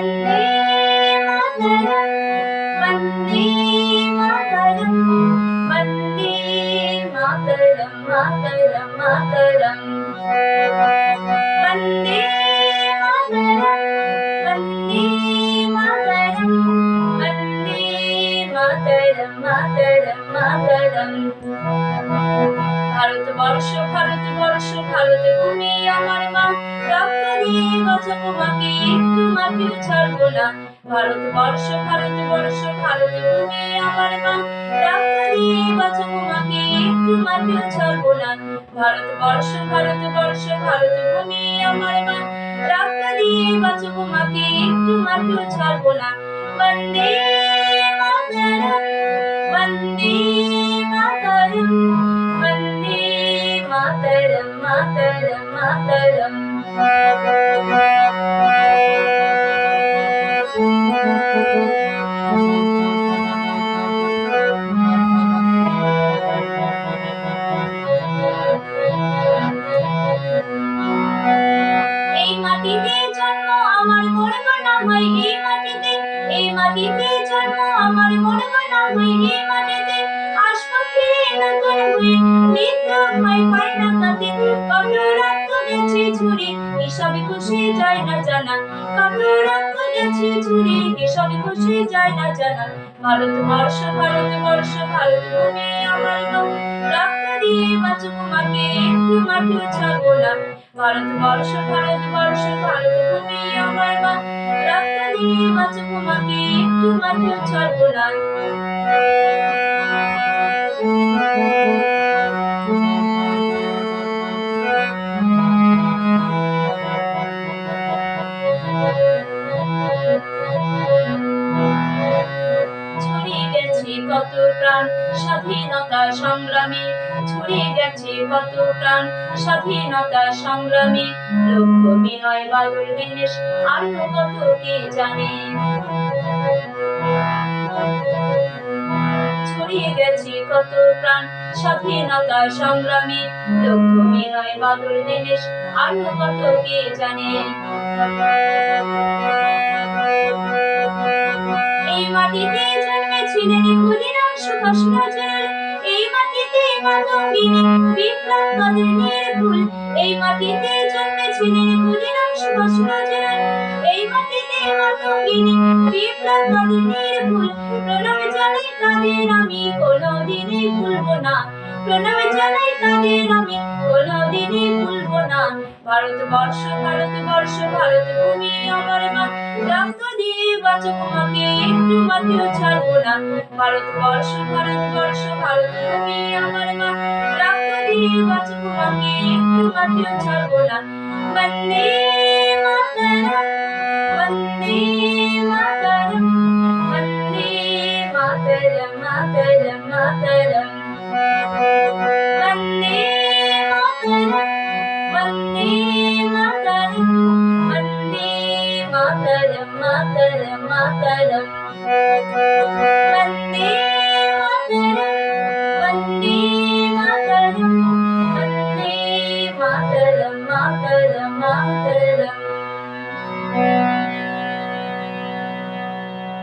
വന്ദേ മാതരം വന്ദേ മാതരം വന്ദേ മാതരം മാതരം മാതരം വന്ദേ മാതരം വന്ദേ മാതരം വന്ദേ മാതരം മാതരം മാതരം ভারতবর্ষ ভারতবর্ষ ভারত ভূমি আমার মা মাঝে তোমাকে একটু মাটিও ছাড়বো না। ভারতবর্ষ ভারতবর্ষ ভারত ভূমি আমার মা। রাখতে দিয়ে বাঁচো তোমাকে একটু মাটিও ছাড়বো না। ভারতবর্ষ ভারতবর্ষ ভারত ভূমি আমার মা। রাখতে দিয়ে বাঁচো তোমাকে একটু মাটিও ছাড়বো না। বন্দে মাতারম বন্দে মাতারম বন্দে মাতারম মাতারম মাতারম। মাটিতে জন্ম আমার মরব না হয়, এই মাটিতে আসব ফিরে নতুন হয়ে মৃত্যু ভয় পাই না কত গেছে ঝুরে এসবে খুশি যায় না জানা। রক্ত গেছে ঝুরে এসবে খুশি যায় না জানা। ভারতবর্ষ ভারতবর্ষ ভারত ভূমি আমার গো। রক্ত দিয়ে বাঁচবো মাকে, একটু মাটিও ছাড়বো না। ভারতবর্ষ ভারতবর্ষ ভারত ভূমি আমার মা রক্ত দিয়ে বাঁচবো মাকে, একটু মাটিও ছাড়বো না। প্রাণ, স্বাধীনতা সংগ্রামে ছড়িয়ে গেছে কত প্রাণ, স্বাধীনতা সংগ্রামে লক্ষ্য বিনয় বাদল দীনেশ আরও কত কে জানে? ছড়িয়ে গেছে কত প্রাণ, স্বাধীনতা সংগ্রামে লক্ষ্য বিনয় বাদল দীনেশ আরও কত কে জানে? এই মাটিতে জন্মেছিলেন সুভাষ নজরুল এই মাটিতে মাতঙ্গিনী বিপ্লব কাদের ফুল এই মাটিতে জন্মেছিলেন ক্ষুদিরাম সুভাষ নজরুল এই মাটিতে মাতঙ্গিনী বিপ্লব কাদের ফুল প্রণব জানাই তাদের, আমি কোনোদিনই ভুলবো না। প্রণব জানাই তাদের, আমি কোনোদিনই ভুলবো না। ভারতবর্ষ ভারতবর্ষ ভারত ভূমি আমার মা। রক্ত দিয়ে বাঁচবো মাকে একটু মাটিও ছাড়বো না। ভারতবর্ষ ভারতবর্ষ ভারত ভূমি আমার মা। রক্ত দিয়ে বাঁচবো মাকে একটু মাটিও ছাড়বো না। বন্দে মাতরম বন্দে মাতরম বন্দে মাতরম মাতরম মাতরম। மகளம் வந்தே மகளம் வந்தே மகளம் வந்தே மகளம் மகளம் மகளம்